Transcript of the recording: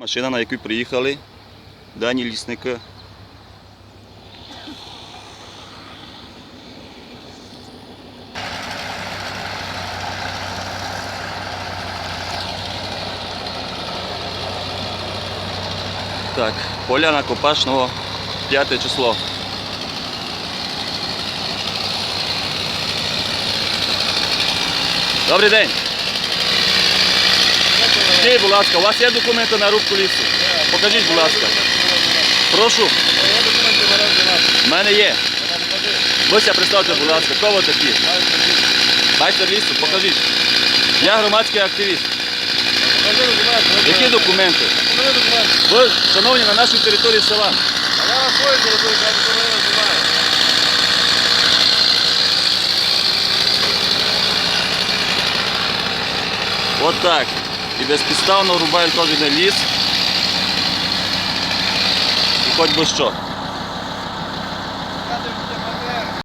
Машина, на яку приїхали дані лісники. Так, поляна Копашного, 5 число. Добрий день. Скажіть, будь у вас є документи на рубку лісу? Покажіть, будь ласка. Прошу. У мене є. Ось представте, будь ласка, хто ви такі? Майстер лісу, покажіть. Я громадський активіст. Які документи? Ви, шановні, на нашій території села. От так. І безпідставно рубають кожен ліс. І хоч би що.